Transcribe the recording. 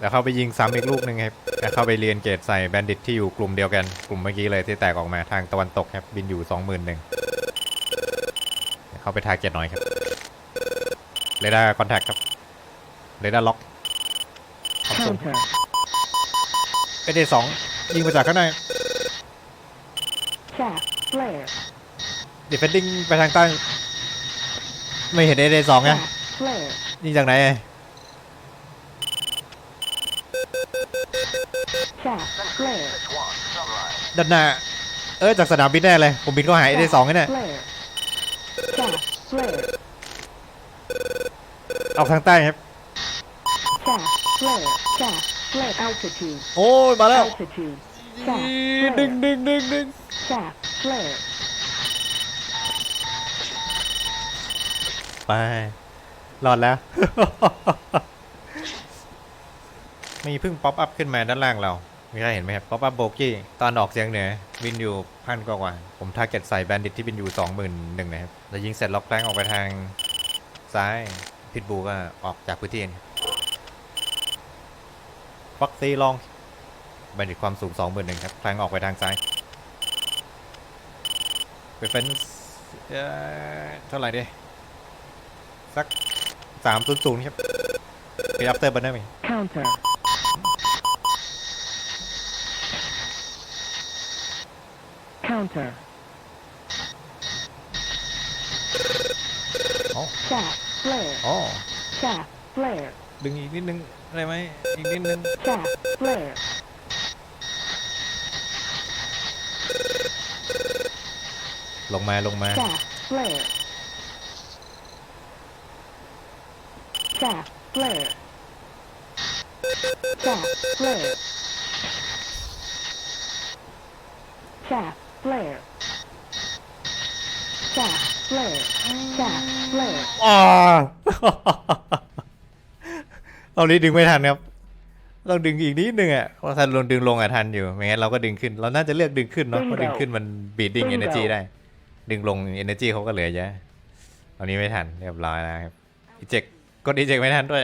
แล้วเข้าไปยิงซ้ำอีกลูกหนึ่งครับแล้วเข้าไปเรียนเกตใส่แบนดิตที่อยู่กลุ่มเดียวกัน กลุ่มเมื่อกี้เลยที่แตกออกมาทางตะวันตกครับ บินอยู่สองหมื่นหนึ่งเข้าไปทาร์เก็ตหน่อยครับ เรดาร์คอนแทคครับ เรดาร์ล็อก Counter. เอเดสองยิงมาจากข้างใน Chaff. Flare. ดิเฟนดิ้งไปทางใต้ไม่เห็นเอเดสองไง Chaff. Flare. ยิงจากไหน Chaff. Flare. ด้านหน้า เออจากสนามบินแน่เลย ผมบินเข้าหาเอเดสองนี่แน่ Flare. Chaff. Flare. ออกทางใต้ครับ Chaff. Flare. Chaff. Flare. Altitude. โอ้ยมาแล้ว Altitude. Chaff. ดึง Flare. ดึงดึงดึง Chaff. Flare. ไปรอดแล้ว มีเพิ่งป๊อปอัพขึ้นมาด้านล่างเรา มีใครเห็นไหมครับป๊อปอัพโบกี้ตอนออกเสียงเหนือบินอยู่พันกว่ากว่า ผมทาร์เก็ตใส่แบนดิตที่บินอยู่สองหมื่นหนึ่งนะครับแล้วยิงเสร็จล็อกแรงออกไปทางซ้ายพิทบูก็ออกจากพื้นที่ฟ็อกซี่ลองแบนดิตความสูงสองหมื่นหนึ่งครับแรงออกไปทางซ้ายเปเฟนเท่าไหร่ดิสักสามศูนย์ศูนย์ครับเป็นอัปเตอร์บันได้ไหม Counter. Counter. อ๋อ Chaff. Flare. อ๋อ Chaff. Flare. ดึงอีกนิดนึงได้ไหมอีกนิดนึง Chaff. Flare. ลงมาลงมา Chaff. Flare. Chaff. Flare. Chaff. Flare. Chaff. Flare. Chaff. Flare. Chaff. Flare. อ๋อเรานี้ดึงไม่ทันครับ เราดึงอีกนิดนึงอะเพราะถ้าเราดึงลงอะทันอยู่ไม่งั้นเราก็ดึงขึ้น เราน่าจะเลือกดึงขึ้นเนาะ เพราะดึงขึ้นมันบีดดิ้ง Bingo เอเนจีได้ ดึงลงเอเนจีเขาก็เหลือเยอะ ตอนนี้ไม่ทันเรียบร้อยแล้วครับอีเจกกดอีเจกไม่ทันด้วย